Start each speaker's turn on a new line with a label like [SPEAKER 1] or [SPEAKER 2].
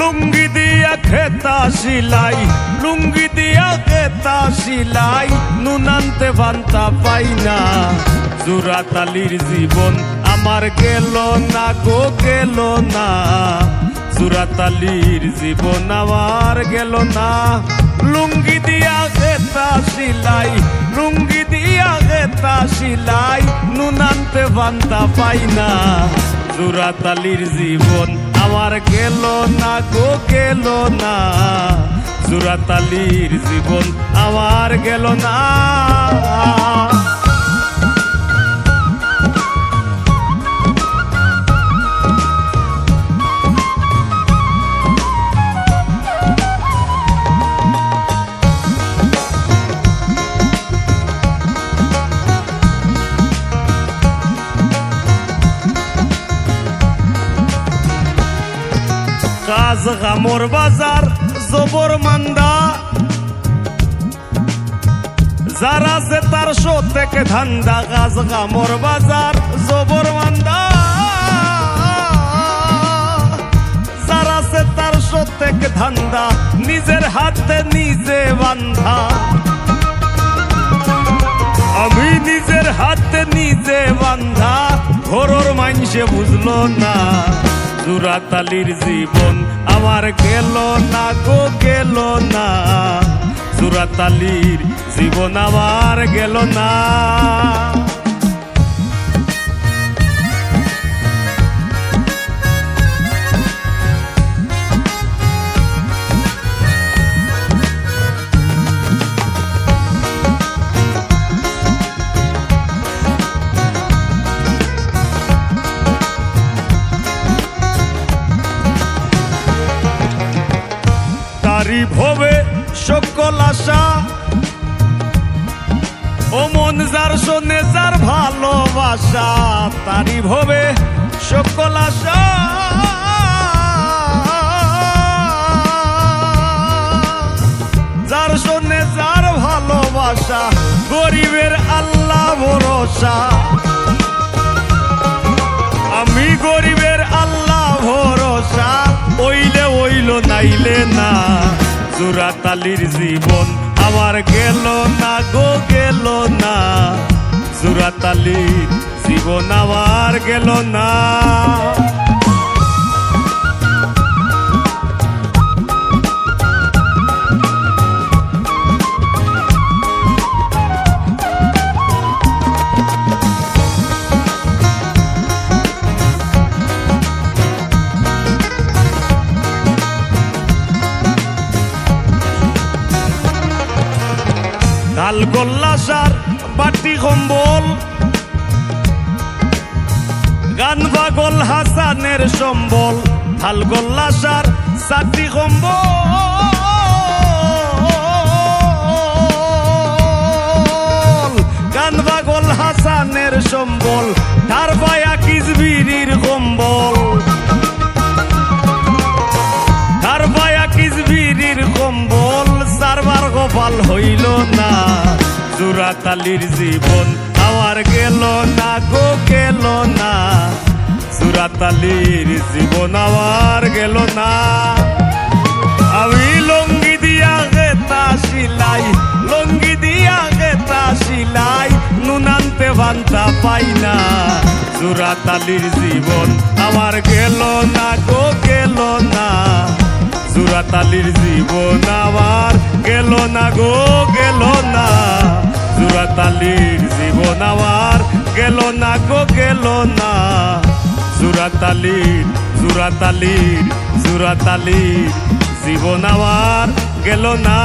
[SPEAKER 1] লুঙ্গি দিয়া খেতা সিলাই, লুঙ্গি দিয়া খেতা সিলাই নুনান্তে বান্তা পাই না। জুরাতালির জীবন আমার গেল না গো, গেল না। জুরাতালির জীবন আমার গেল না। লুঙ্গি দিয়া খেতা সিলাই, লুঙ্গি দিয়া খেতা সিলাই নুনান্তে বান্তা পাই না। জুরাতালির জীবন। আমার গেল না গো গেল না। জুরাতালির জীবন আমার গেল না। কাজ গামর বাজার, জবর মান্দা। যারা সে তার শো থেকে ধান্দা কাজ গামর বাজার, জবর মান্দা। যারা সে তার শো থেকে ধান্দা, নিজের হাতে নিজে বান্ধা। আমি নিজের হাতে নিজে বান্ধা, ঘোরর মাইনসে বুঝলো না। জুরাতালির জীবন। আমার গেল না গো গেল না। সুরাতালির জীবন আমার গেল না। ভবে সকল আশা। ও মন যার শোনে যার ভালোবাসা তারি ভবে সকল আশা। যার শোনে যার ভালোবাসা, গরিবের আল্লাহ ভরসা। আমি গরিবের আল্লাহ ভরসা, ওইলে ওইল নাইলে না। জুরাতালির জীবন। আমার গেল না গো গেল না। জুরাতালির জীবন আমার গেল না। ডাল গোল্লা সার বাটি কম্বল। গান পাগল হাসানের সম্বল ঢাল গোল্লা সার সাটি কম্বল। গান পাগল হাসানের সম্বল জুরাতালির জীবন। আমার গেল না গো, গেল না। জুরাতালির জীবন আমার গেল না। আমি লঙ্গি দিয়া গেতা সিলাই, লঙ্গি দিয়া গেতা সিলাই নুনান্তে বান্তা পাই না। জুরাতালির জীবন আমার গেল না গো, গেল না। জুরাতালির জীবন আমার গেল না গো। জুরাতালির জীবন আমার। গেল না গো, গেল না। জুরাতালির জুরাতালির জুরাতালির জীবন আমার, গেল না।